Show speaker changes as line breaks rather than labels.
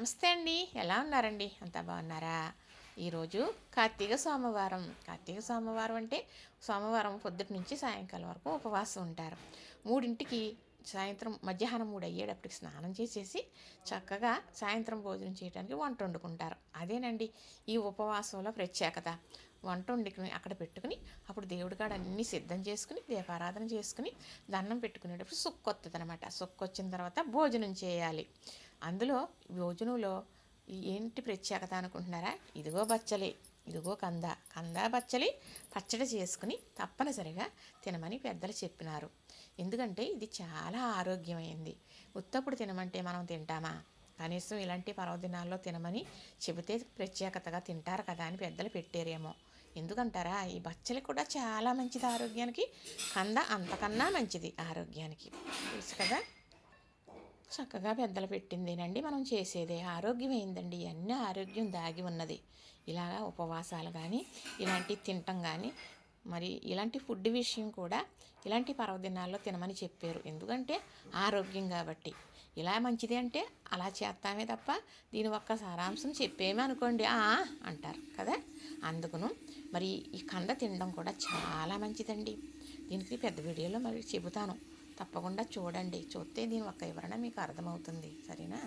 నమస్తే అండి. ఎలా ఉన్నారండి? అంతా బాగున్నారా? ఈరోజు కార్తీక సోమవారం. కార్తీక సోమవారం అంటే సోమవారం పొద్దుటి నుంచి సాయంకాలం వరకు ఉపవాసం ఉంటారు. మూడింటికి సాయంత్రం మధ్యాహ్నం మూడు అయ్యేటప్పటికి స్నానం చేసేసి చక్కగా సాయంత్రం భోజనం చేయడానికి వంట వండుకుంటారు. అదేనండి ఈ ఉపవాసంలో ప్రత్యేకత. వంట వండుకుని అక్కడ పెట్టుకుని అప్పుడు దేవుడి కాడ అన్నీ సిద్ధం చేసుకుని దీపారాధన చేసుకుని దండం పెట్టుకునేటప్పుడు సుక్కు వస్తుంది అనమాట సుక్కు వచ్చిన తర్వాత భోజనం చేయాలి. అందులో భోజనంలో ఏంటి ప్రత్యేకత అనుకుంటున్నారా? ఇదిగో బచ్చలి ఇదిగో కంద. కంద బచ్చలి పచ్చడి చేసుకుని తప్పనిసరిగా తినమని పెద్దలు చెప్పినారు. ఎందుకంటే ఇది చాలా ఆరోగ్యమైంది. ఉత్తప్పుడు తినమంటే మనం తింటామా? కనీసం ఇలాంటి పర్వదినాల్లో తినమని చెబితే ప్రత్యేకతగా తింటారు కదా అని పెద్దలు పెట్టారేమో. ఎందుకంటారా? ఈ బచ్చలి కూడా చాలా మంచిది ఆరోగ్యానికి. కంద అంతకన్నా మంచిది ఆరోగ్యానికి. తెలుసు కదా? చక్కగా పెద్దలు పెట్టిందేనండి మనం చేసేదే. ఆరోగ్యం ఏందండి? ఇవన్నీ ఆరోగ్యం దాగి ఉన్నది. ఇలాగా ఉపవాసాలు కానీ ఇలాంటివి తినటం కానీ మరి ఇలాంటి ఫుడ్ విషయం కూడా ఇలాంటి పర్వదినాల్లో తినమని చెప్పారు. ఎందుకంటే ఆరోగ్యం కాబట్టి. ఇలా మంచిది అంటే అలా చేస్తామే తప్ప దీని ఒక్క సారాంశం చెప్పేమే అనుకోండి. "ఆ" అంటారు కదా? అందుకును మరి ఈ కంద తినడం కూడా చాలా మంచిదండి. దీనికి పెద్ద వీడియోలో మరి చెబుతాను. తప్పకుండా చూడండి. చూస్తే దీని ఒక్క వివరణ మీకు అర్థమవుతుంది. సరేనా?